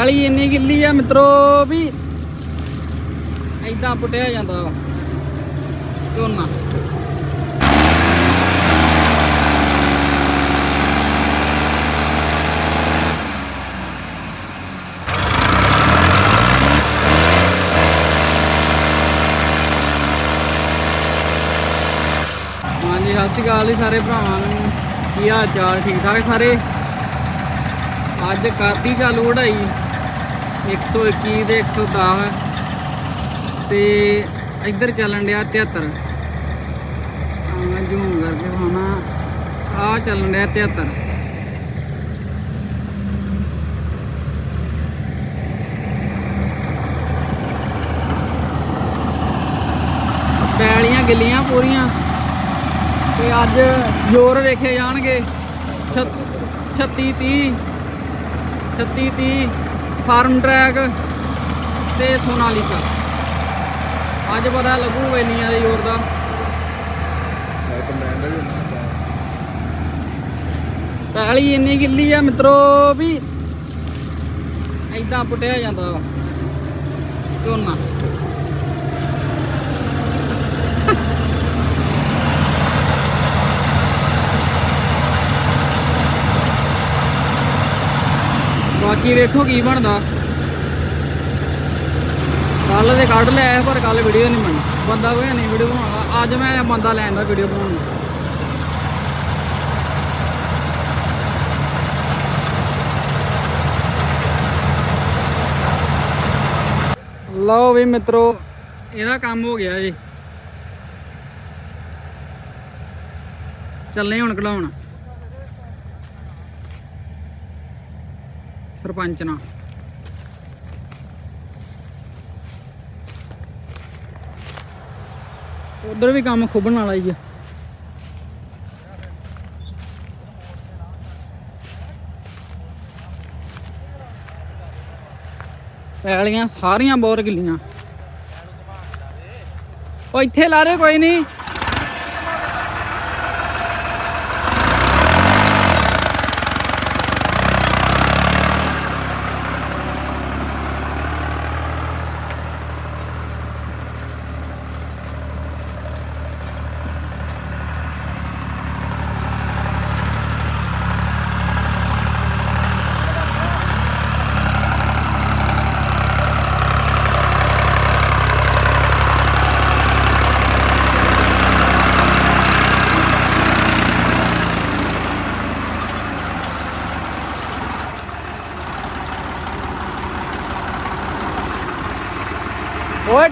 ਪੈਲੀ ਇੰਨੀ ਗਿੱਲੀ ਆ ਮਿੱਤਰੋ ਵੀ ਐਦਾਂ ਪੁੱਟਿਆ ਜਾਂਦਾ ਝੋਨਾ। ਹਾਂਜੀ, ਸਤਿ ਸ਼੍ਰੀ ਅਕਾਲ ਜੀ ਸਾਰੇ ਭਰਾਵਾਂ ਨੂੰ। ਕੀ ਹਾਲ ਚਾਲ? ਠੀਕ ਠਾਕ ਸਾਰੇ? ਅੱਜ ਕਰਤੀ ਚਾਲੂ ਵਢਾਈ। 121 ਤੇ 110 ਤੇ ਇੱਧਰ ਚੱਲਣ ਡਿਆ 73 ਆ ਜੂਮ ਕਰਕੇ ਖਾਣਾ ਆ ਚੱਲਣ ਡਿਆ 73 ਪੈਲੀਆਂ ਗਿੱਲੀਆਂ ਪੂਰੀਆਂ। ਤੇ ਅੱਜ ਜ਼ੋਰ ਵੇਖੇ ਜਾਣਗੇ। 36 30 36 30 ਫਾਰਮ ਟਰੈਕ ਤੇ ਸੋਨਾਲੀਕਾ ਅੱਜ ਪਤਾ ਲੱਗੂ ਵੇਲੀਆਂ ਦੇ ਜ਼ੋਰ ਦਾ। ਪੈਲੀ ਇੰਨੀ ਗਿੱਲੀ ਆ ਮਿੱਤਰੋ ਵੀ ਐਦਾਂ ਪੁੱਟਿਆ ਜਾਂਦਾ ਝੋਨਾ। ਬਾਕੀ ਵੇਖੋ ਕੀ ਬਣਦਾ ਕੱਲ ਦੇ ਕੱਢ ਲਿਆ ਪਰ ਕੱਲ ਵੀਡੀਓ ਨਹੀਂ ਬਣੀ ਬੰਦਾ ਕੋਈ ਨਹੀਂ ਵੀਡੀਓ ਬਣਾਉਣਾ ਅੱਜ ਮੈਂ ਬੰਦਾ ਲੈਣ ਦਾ ਵੀਡੀਓ ਬਣਾਉਣ ਨੂੰ ਲਓ ਵੀ ਮਿੱਤਰੋ ਇਹਦਾ ਕੰਮ ਹੋ ਗਿਆ ਜੀ ਚੱਲੇ ਹੁਣ ਕਢਾਉਣ ਸਰਪੰਚ ਨਾਲ। ਉਧਰ ਵੀ ਕੰਮ ਖੁੱਬਣ ਵਾਲਾ ਹੀ ਆ। ਪੈਲੀਆਂ ਸਾਰੀਆਂ ਬੋਰ ਗਿੱਲੀਆਂ। ਉਹ ਇੱਥੇ ਲਾ ਦੇ ਕੋਈ ਨਹੀਂ।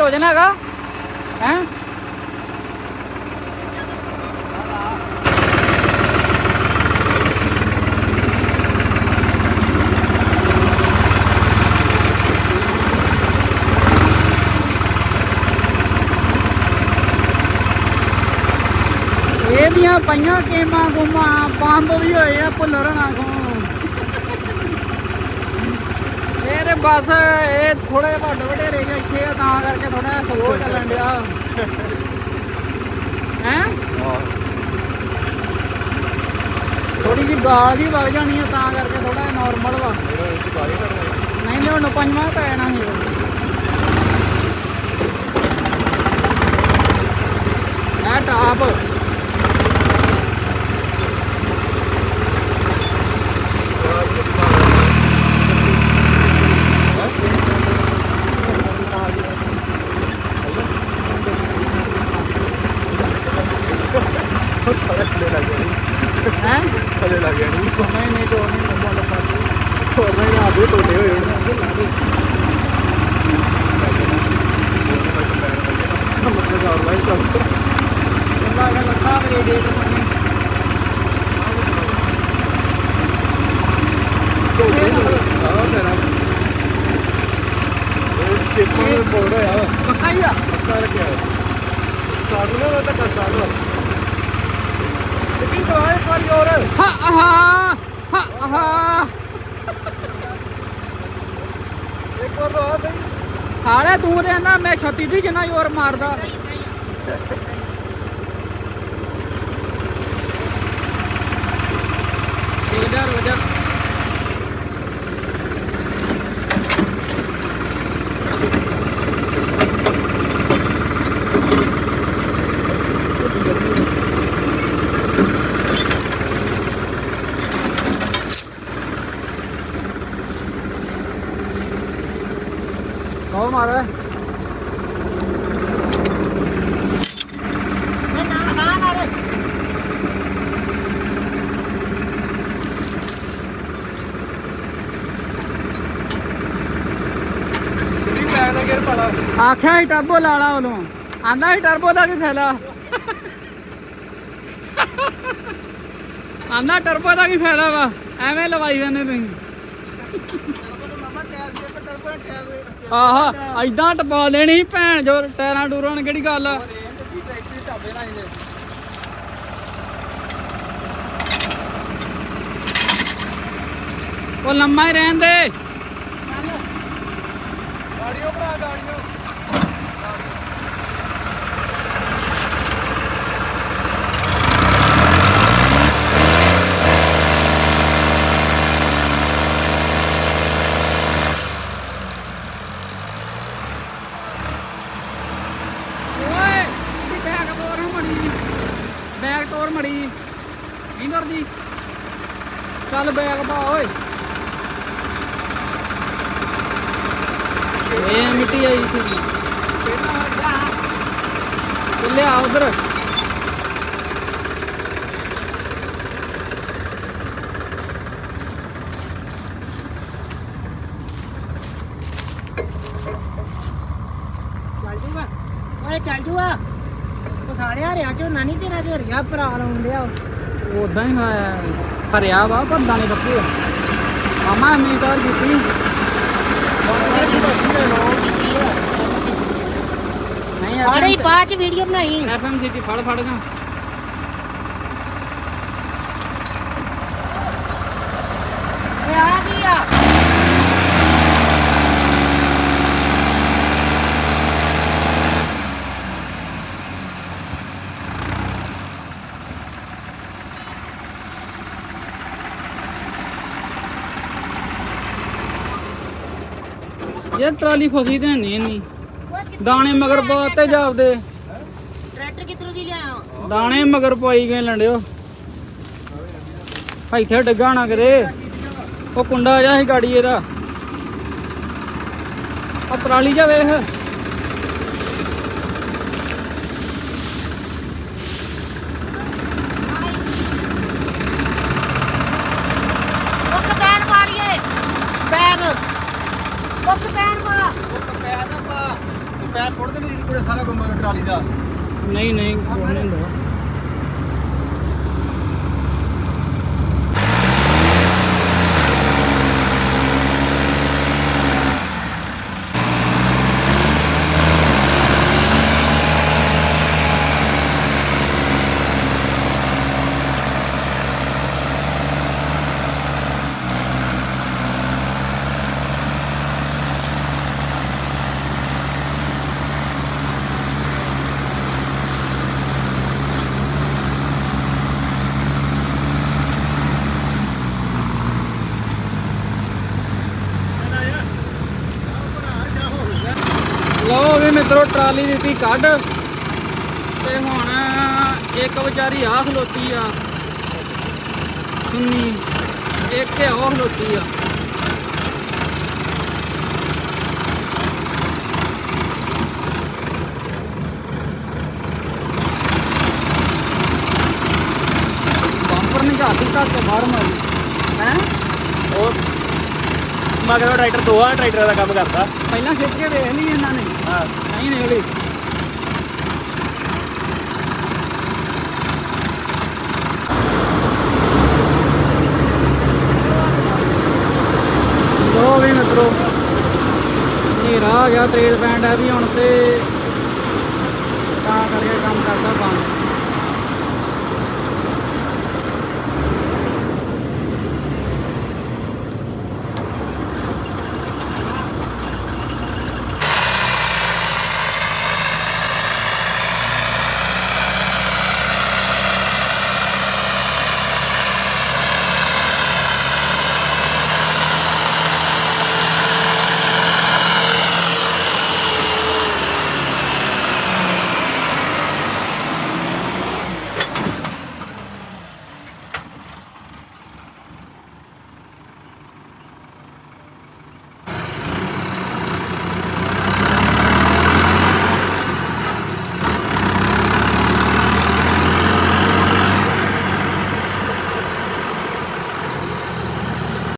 ਹੋ ਜਾਣਾ ਹੈਗਾ। ਹੈ? ਇਹਦੀਆਂ ਪਈਆਂ ਕੇਮਾਂ ਗੁਮਾਂ, ਬੰਦ ਵੀ ਹੋਏ ਆ, ਭੁੱਲਰ ਨਾ ਕੋ ਇਹ ਤੇ ਬਸ ਇਹ ਥੋੜੇ ਵੱਡ ਵਡੇਰੇ ਜਿਹੇ ਇੱਥੇ ਆ, ਤਾਂ ਕਰਕੇ ਥੋੜਾ ਸਲੋ ਚੱਲਣ ਡਿਆ। ਹੈ? ਥੋੜੀ ਜਿਹੀ ਗਾਲ ਜੀ ਵਗ ਜਾਣੀ ਆ, ਤਾਂ ਕਰਕੇ ਥੋੜਾ ਨਾਰਮਲ ਵਾ। ਨਹੀਂ ਨਹੀਂ ਹੁਣ ਪੰਜਵਾਂ ਪੈ ਜਾਣਾ ਸੀ ਇਹ ਟਾਪ ਹੈ ਥੱਲੇ ਲੱਗ ਗਿਆ ਨਹੀਂ ਨਹੀਂ ਨਹੀਂ ਕੋਈ ਨਹੀਂ ਬੰਦ ਕਰ ਹੋਰ ਨਹੀਂ ਆਦੇ ਟੋਟੇ ਹੋਏ ਮਤਲਬ ਹੋਰ ਵਾਈ ਚੱਲ ਦਾ ਲੱਖਾਂ ਮੇਰੇ ਡੇਟ ਟੋਟੇ ਆ ਤੇਰਾ ਇਹ ਨੂੰ ਬੋਲ ਰਿਹਾ ਪੱਕਾ ਹੀ ਆ। ਪੱਕਾ ਰੱਖਿਆ ਸਾਡੂ ਨੇ ਤਾਂ ਕਸਾ ਲੋ ਕਿੰਨੀ ਦਵਾਈ ਵਾਲੀ ਹੋਰ ਹਾ ਆਹਾ ਹਾ ਆਹਾ ਇੱਕ ਵਾਰ ਆ ਸਹੀ ਹਾਲੇ ਤੂੰ ਰਹਿਣਾ ਮੈਂ 36 ਦੀ ਜਿੰਨਾ ਜ਼ੋਰ ਮਾਰਦਾ ਇਧਰ ਉਧਰ ਆਖਿਆ ਹੀ ਟਰਬੋ ਲਾ ਲਾ ਉਹਨੂੰ। ਆਂਦਾ ਹੀ ਟਰਬੋ ਦਾ ਕੀ ਫਾਇਦਾ। ਆਂਦਾ ਟਰਬੋ ਦਾ ਕੀ ਫਾਇਦਾ ਵਾ। ਐਵੇਂ ਲਵਾਈ ਜਾਂਦੇ ਤੁਸੀਂ। ਮਾਮਾ ਟਾਇਰ ਦੇ ਪਰ ਟਾਇਰ ਦੇ ਆਹਾ ਐਦਾਂ ਟਪਾ ਦੇਣੀ ਭੈਣ ਜੋ, ਟਾਇਰਾਂ ਟੂਰਾਂ ਨਾਲ ਕਿਹੜੀ ਗੱਲ ਆ? ਉਹ ਲੰਮਾ ਹੀ ਰਹਿਣ ਦੇ। ਗਾੜੀਓ ਭਰਾ, ਗਾੜੀਓ ਓਏ ਇਹਦੀ ਬੈਗ ਤੋਰ ਮੜੀ ਬੈਗ ਤੋਰ ਮੜੀ ਇੰਦਰ ਦੀ ਚੱਲ ਬੈਗ ਪਾ ਓਏ ਇਹ ਮਿੱਟੀ ਆਈ ਸੀ ਲਿਆ ਉਧਰ ਚੱਲ ਜੂਗਾ ਓਏ ਚੱਲ ਜੂਗਾ ਉਹ ਸਾਲਿਆ ਰਿਆ ਝੋਨਾ ਨਹੀਂ ਤੇਰਾ ਤੇ ਰਿਆ ਭਰਾ ਲਾਉਣ ਡਿਆ ਉਦਾਂ ਹੀ ਹੋਇਆ ਹਰਿਆ ਵਾ ਪਰ ਦਾਣੇ ਬੱਕੇ ਮਾਮਾ ਅਮੀ ਤਾਂ ਕੀਤੀ ਨਹੀਂ ਆੜੇ ਬਾਅਦ ਚ ਵੀਡੀਓ ਬਣਾਈ। ਐਫਐਮ ਸਿਟੀ ਫੜ ਫੜ ਗਾ ਓਏ ਆ ਕੀ ਆ ਇਹ ਟਰਾਲੀ ਫਸੀ ਤੇ ਨਹੀਂ ਇੰਨੀ। ਦਾਣੇ ਮਗਰ ਪਾਤੇ ਜਾਪਦੇ ਟਰੈਕਟਰ ਕਿੱਧਰੋਂ ਦੀ ਲਿਆਇਆ ਦਾਣੇ ਮਗਰ ਪਾਈ ਗਏ ਲੰਡਿਓ। ਇੱਥੇ ਡੱਗਾ ਨਾ ਕਰੇ। ਉਹ ਕੁੰਡਾ ਜਿਹਾ ਸੀ ਗਾੜੀ ਇਹਦਾ। ਆ ਟਰਾਲੀ ਜਾ ਵੇਖ ਉਹ ਕਪੈਨ ਪਾ ਲਈਏ ਬੈਗ ਉਹ ਕਪੈਨ ਪਾ ਉਹ ਪੈਰ ਨਾ ਪਾ ਉਹ ਪੈਰ ਫੋੜ ਦੇ ਮੇਰੀ ਕੁੜੇ ਸਾਰਾ ਬੰਮਾ ਟਰਾਲੀ ਦਾ ਨਹੀਂ ਨਹੀਂ ਕੁਛ ਨਹੀਂ ਹੁੰਦਾ ਲਓ ਵੀ ਮਿੱਤਰੋ, ਟਰਾਲੀ ਦਿੱਤੀ ਕੱਢ। ਤੇ ਹੁਣ ਇੱਕ ਵਿਚਾਰੀ ਆ ਖਲੋਤੀ ਆ। ਸੁੰਨੀ, ਇੱਕ ਇਹ ਉਹ ਖਲੋਤੀ ਆ। ਬੰਪਰ ਨੇ ਝਾਤੀ ਘੱਟ ਕੇ ਬਾਹਰ ਮਾਰੀ। ਹੈ? ਉਹ ਮਗਰ ਟਰੈਕਟਰ ਦੋਹਾਂ ਟਰੈਕਟਰਾਂ ਦਾ ਕੰਮ ਕਰਦਾ। ਪਹਿਲਾਂ ਖਿੱਚ ਕੇ ਵੇਖ ਲਈ ਇਹਨਾਂ ਨੇ। ਹਾਂ। ਨਹੀਂ ਨਿਕਲੀ ਲੋ ਵੀ ਮਿੱਤਰੋ ਹਨੇਰਾ ਆ ਗਿਆ ਤੇਲ ਪੈਣ ਡਿਆ ਵੀ ਹੁਣ ਤੇ ਤਾਂ ਕਰਕੇ ਕੰਮ ਕਰਦਾ ਬੰਦ।